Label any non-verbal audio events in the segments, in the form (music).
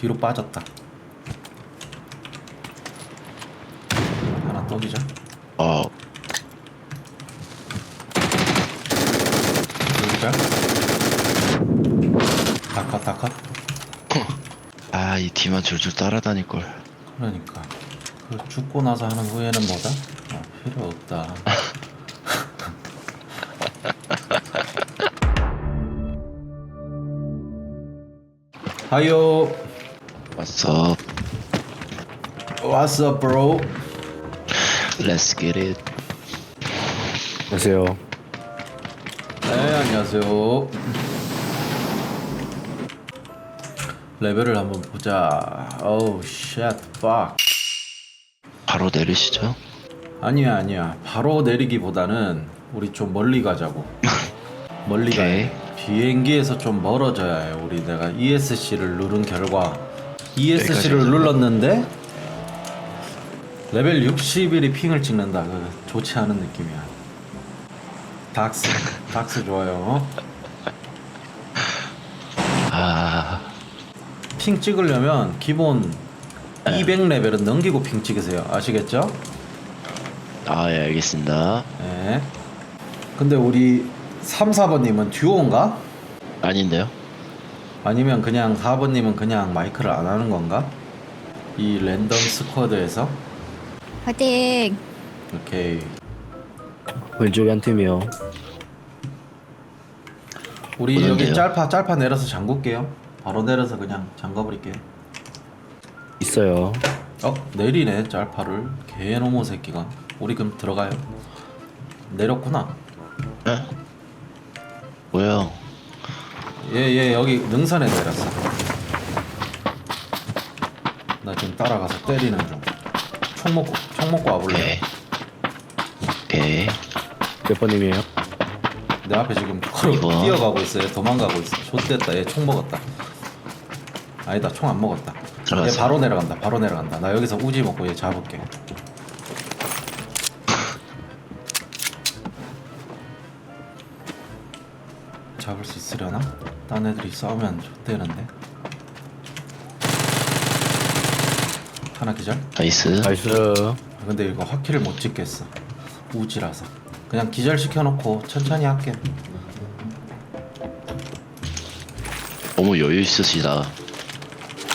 뒤로 빠졌다. 하나 또 기절. 어, 기절. 다컷 다컷. (clears throat) 아, 이 뒤만 줄줄 따라다닐 걸. 그러니까 그 죽고 나서 하는 후회는 뭐다? 아, 필요 없다. (laughs) 하요 왔어. What's up, bro? Let's get it. 안녕하세요. 네, 안녕하세요. 레벨을 한번 보자. Oh shit, fuck. 바로 내리시죠. 아니야, 아니야. 바로 내리기보다는 우리 좀 멀리 가자고. 멀리 (laughs) 오케이. 돼. 비행기에서 좀 멀어져야 해. 우리 내가 ESC를 누른 결과 ESC를 눌렀는데 레벨 61이 핑을 찍는다. 그 좋지 않은 느낌이야. 닥스, 닥스 좋아요. 아, 핑 찍으려면 기본 200 레벨은 넘기고 핑 찍으세요. 아시겠죠? 아, 예, 알겠습니다. 네. 근데 우리 3, 4번님은 듀오인가? 아닌데요? 아니면 그냥 4번님은 그냥 마이크를 안 하는 건가? 이 랜덤 스쿼드에서 화이팅! 오케이 왼쪽에 한 팀이요. 우리? 여기 짤파 짤파 내려서 잠글게요 바로 내려서 그냥 잠가버릴게요 있어요. 어 내리네 짤파를 개노모 새끼가 우리 그럼 들어가요 내렸구나 에? 뭐야? 얘얘 여기 능선에 내렸어 나 지금 따라가서 때리는 중총 먹고 총 먹고 와볼래 오케이. 오케이. 몇 번님이에요? 내 앞에 지금 이거. 뛰어가고 있어요. 도망가고 있어. 좆됐다. 얘 총 먹었다. 아니다. 총 안 먹었다. 얘 들어갔어요. 바로 내려간다. 바로 내려간다. 나 여기서 우지 먹고 얘 잡을게. 잡을 수 있으려나? 딴 애들이 싸우면 좋대는데. 하나 기절? 나이스. 나이스. 아, 근데 이거 확킬을 못 찍겠어. 우지라서. 그냥 기절 시켜놓고 천천히 할게. 너무 여유 있으시다.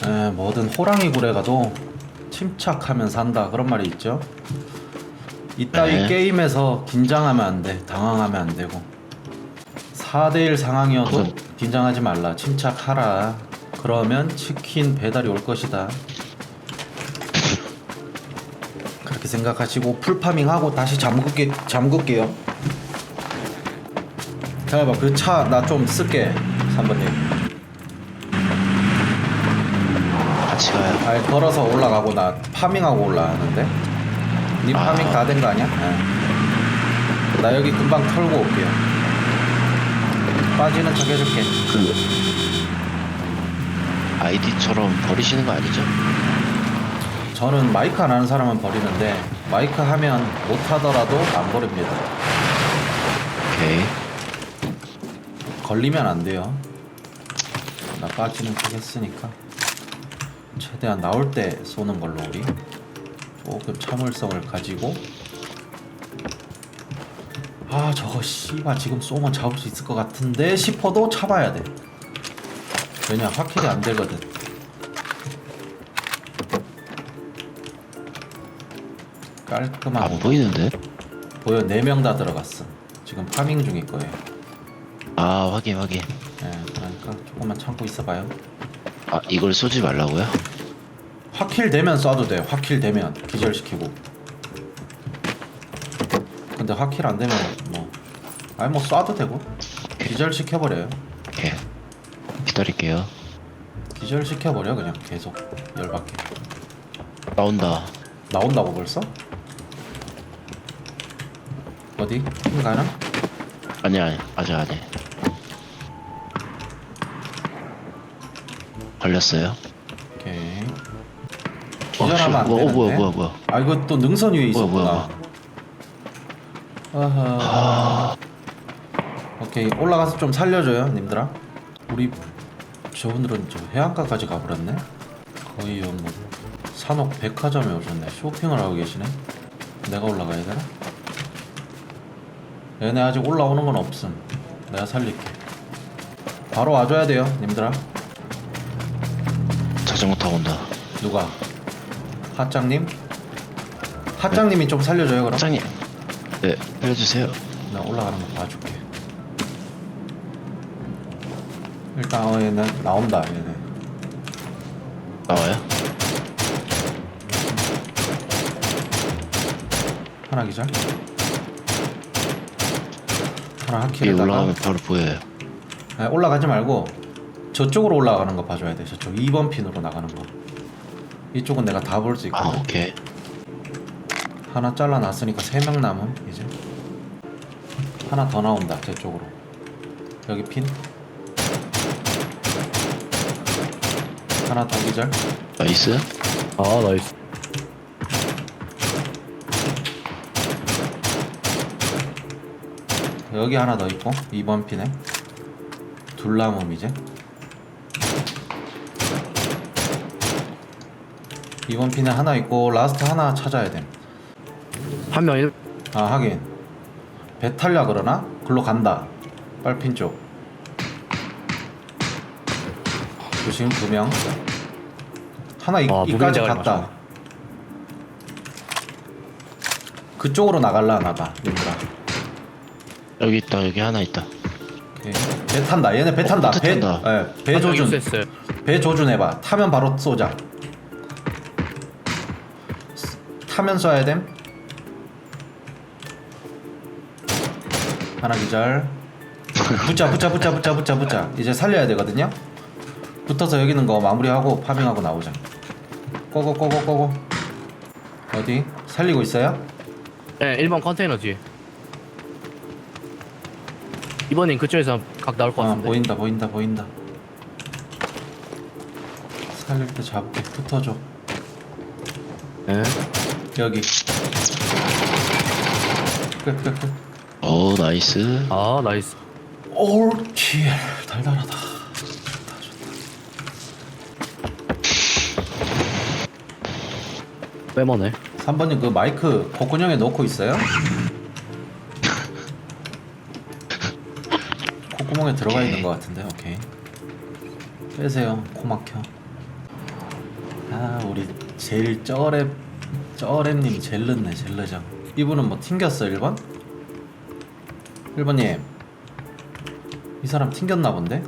에, 뭐든 호랑이 굴에 가도 침착하면 산다 그런 말이 있죠. 이따위 네. 게임에서 긴장하면 안 돼. 당황하면 안 되고. 4대1 상황이어도 우선- 긴장하지 말라. 침착하라. 그러면 치킨 배달이 올 것이다. 그렇게 생각하시고 풀파밍하고 다시 잠글게 잠글게요. 잠깐만 그 차 나 좀 쓸게 3번님. 같이 가요. 아니 걸어서 올라가고 나 파밍하고 올라가는데 님 아. 파밍 다 된 거 아니야? 예. 나 여기 금방 털고 올게요 빠지는 척 해줄게. 그 아이디처럼 버리시는 거 아니죠? 저는 마이크 안 하는 사람은 버리는데 마이크 하면 못 하더라도 안 버립니다. 오케이. 걸리면 안 돼요. 나 빠지는 척 했으니까. 최대한 나올 때 쏘는 걸로 우리. 조금 참을성을 가지고 아 저거 씨발 지금 쏘면 잡을 수 있을 것 같은데 싶어도 참아야 돼 왜냐 확실히 안 되거든 안 깔끔하고 보이는데? 보여 4명 다 들어갔어 지금 파밍 중일 거예요 아, 확인, 확인. 예 그러니까 조금만 참고 있어봐요 아, 이걸 쏘지 말라고요? 확킬 되면 쏴도 돼. 확킬 되면 기절시키고. 근데 확킬 안 되면 뭐 아니 뭐 쏴도 되고 기절 시켜 버려요. 오케이. 기다릴게요. 기절 시켜 버려 그냥 계속 열받게. 나온다. 나온다고 벌써? 어디? 팀 가나? 아니, 아니, 아직 아니. 걸렸어요. 오케이. 어, 기절하면 안 씨, 어, 되는데. 뭐야, 뭐야, 뭐야. 아 이거 또 능선 위에 뭐야, 있었구나. 뭐야, 아하. 오케이 올라가서 좀 살려줘요 님들아. 우리 저분들은 저 해안가까지 가버렸네. 거의 뭐 산옥 백화점에 오셨네 쇼핑을 하고 계시네 내가 올라가야 되나? 얘네 아직 올라오는 건 없음 내가 살릴게 바로 와줘야 돼요 님들아 자전거 타고 온다. 누가? 하짱님? 하짱님이 좀 살려줘요 그럼 사장님. 네, 알려주세요. 나 올라가는 거 봐줄게 일단 어 얘네 나온다 얘네 나와요? 하나 기절 하나 위에 올라가면 바로 보여요. 올라가지 말고 저쪽으로 올라가는 거 봐줘야 돼 저쪽 2번 핀으로 나가는 거 이쪽은 내가 다 볼 수 아, 있거든 오케이. 하나 잘라놨으니까 3명 남음 이제. 하나 더 나온다 제 쪽으로. 여기 핀. 하나 더 기절. 나이스. 아 나이스. 여기 하나 더 있고 2번 핀에. 둘 남음 이제. 2번 핀에 하나 있고 라스트 하나 찾아야 돼 한 명이 아 하긴 배 탈려 그러나? 글로 간다 빨핀 쪽 조심 두명 하나 이, 아, 이까지 갔다. 그쪽으로 나갈라 하나봐 얘들아 여기 있다. 여기 하나 있다. 오케이. 배 탄다 얘네 배 탄다 배 배, 탄다. 예, 배 조준 배 조준 해봐 타면 바로 쏘자 스- 타면 쏴야 됨 하나 기절. 붙자 붙자 붙자 붙자 붙자 붙자. 이제 살려야 되거든요. 붙어서 여기 있는 거 마무리하고 파밍하고 나오자. 꼬고 꼬고 꼬고. 어디? 살리고 있어요? 네 1번 컨테이너 뒤에. 2번님 그쪽에서 각 나올 것 아 같은데. 보인다 보인다 보인다. 살릴 때 잡게. 붙어줘. 네. 여기. 끝끝끝 오, 나이스. 아 나이스. 올킬 달달하다. 빼머네. 3번님 그 마이크 콧구멍에 넣고 있어요? 콧구멍에 들어가 있는 것 같은데 오케이. 빼세요 코 막혀. 아 우리 제일 쩌랩 쩌랩님 제일 늦네 제일 늦어. 이분은 뭐 튕겼어 1번? 1번님 이 사람 튕겼나 본데?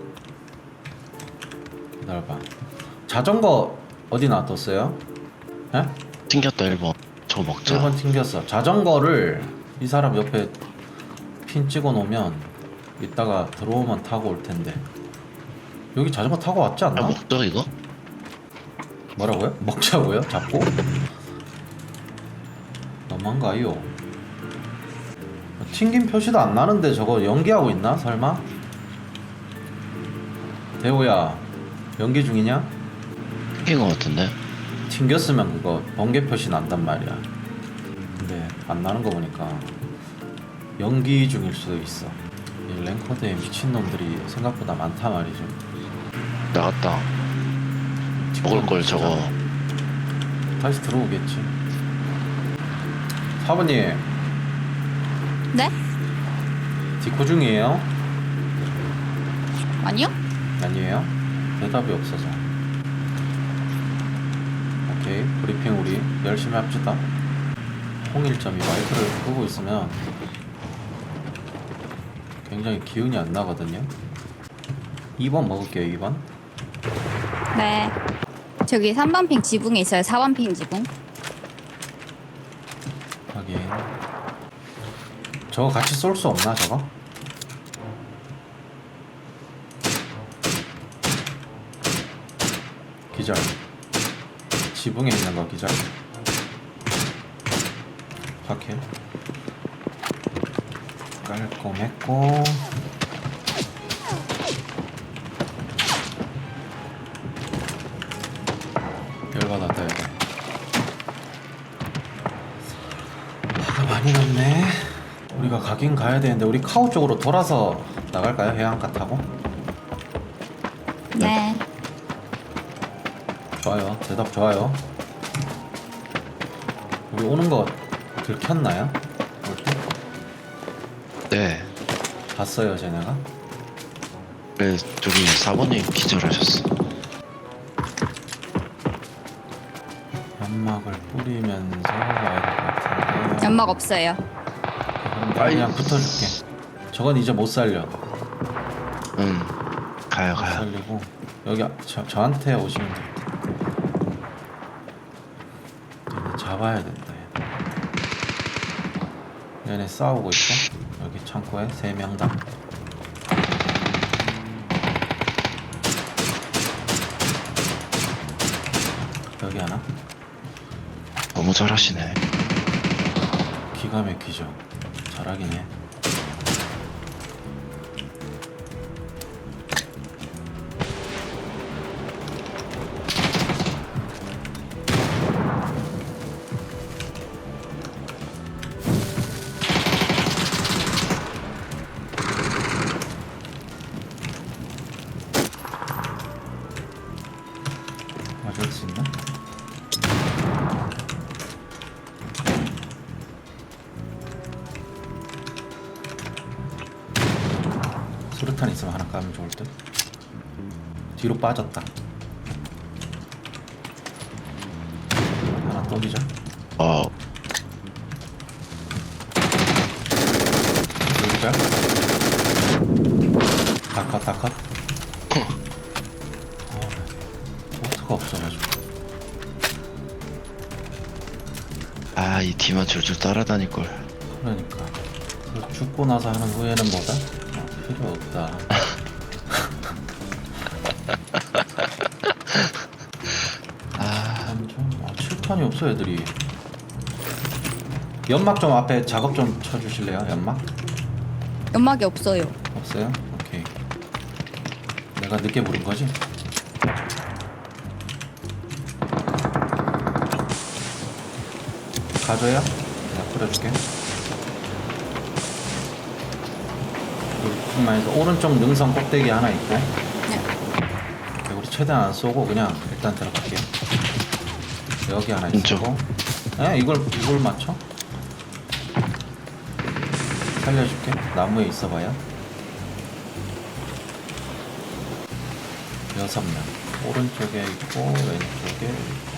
기다려봐 자전거 어디 놔뒀어요? 에? 튕겼다, 1번. 저거 먹자. 1번 튕겼어. 자전거를 이 사람 옆에 핀 찍어 놓으면 이따가 들어오면 타고 올 텐데. 여기 자전거 타고 왔지 아, 않나? 먹자, 이거? 뭐라고요? 먹자고요? 잡고? 너무한가요? 튕긴 표시도 안 나는데 저거 연기하고 있나? 설마? 대호야 연기 중이냐? 튕긴 거 같은데? 튕겼으면 그거 번개 표시 난단 말이야. 근데 안 나는 거 보니까 연기 중일 수도 있어. 이 랭커드에 미친 놈들이 생각보다 많다 말이죠. 나갔다. 먹을 걸 저거. 다시 들어오겠지. 사부님 네? 디코 중이에요? 아니요? 아니에요? 대답이 없어서. 오케이 브리핑 우리 열심히 합시다. 홍일점이 마이크를 끄고 있으면 굉장히 기운이 안 나거든요. 2번 먹을게요 2번. 네. 저기 3번 핑 지붕에 있어요. 4번 핑 지붕. 하긴 저거 같이 쏠 수 없나 저거? 기절. 지붕에 있는 거 기절. 확인. 깔끔했고 가 가긴 가야 되는데 우리 카우 쪽으로 돌아서 나갈까요? 해안가 타고? 네. 좋아요. 대답 좋아요. 우리 오는 거 들켰나요? 올 때? 네. 봤어요, 쟤네가? 네, 저기 4번이 기절하셨어. 연막을 뿌리면서 가야 될것 같은데. 연막 없어요. 나 그냥 붙어줄게. 저건 이제 못 살려. 못 응. 가요, 가요. 살리고 여기 아- 저, 저한테 오시면 돼. 얘네 잡아야 된다. 얘네. 얘네 싸우고 있어. 여기 창고에 세 명 다. 여기 하나. 너무 잘하시네. 기가 막히죠. 해. 수류탄 있으면 하나 까면 좋을 듯. 뒤로 빠졌다. 하나. 어, 또 기절. 다컷 다컷. 어, 오트가 없어가지고. 아, 이 뒤만 줄줄 따라다닐걸. 그러니까 그 죽고 나서 하는 후회는 뭐다? 어, 필요 없다. (laughs) 아, 좀 아, 7턴이 없어 애들이. 연막 좀 앞에 작업 좀 쳐주실래요? 연막? 연막이 없어요. 없어요? 오케이. 내가 늦게 부른 거지? 가져요? 내가 뿌려줄게. 여기만 해서 오른쪽 능선 꼭대기 하나 있고. 네. 우리 최대한 안 쏘고 그냥 일단 들어갈게요. 여기 하나 왼쪽. 있고. 에 이걸 이걸 맞춰? 살려줄게. 나무에 있어봐요. 여섯 명. 오른쪽에 있고 왼쪽에 있고.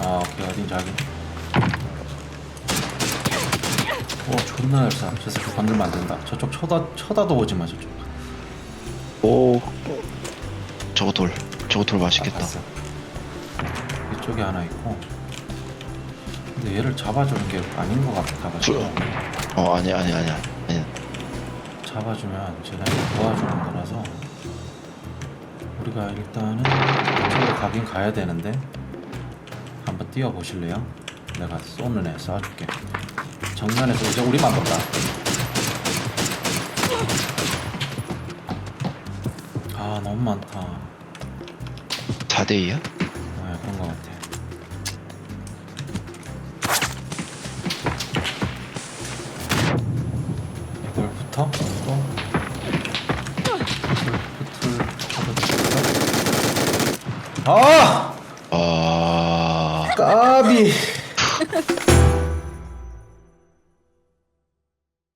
아 오케이 어딘지 확인. 오 존나 열사. 저 새끼 건들면 안 된다. 저쪽 쳐다 쳐다도 오지 마 저쪽. 오. 저거 돌. 저거 돌 맛있겠다. 봤어. 이쪽에 하나 있고. 근데 얘를 잡아주는 게 아닌 것 같아가지고 어, 아니, 아니, 아니야. 아니, 잡아주면 제가 도와주는 거라서 우리가 일단은 이쪽으로 가긴 가야 되는데 한번 뛰어 보실래요? 내가 쏘는 애 쏴줄게. 정면에서 이제 우리만 본다. 아 너무 많다. 4대2야? 아, 그런 것 같아. 이걸 붙어? 또? 붙을, 붙을, 아! 아, 까비!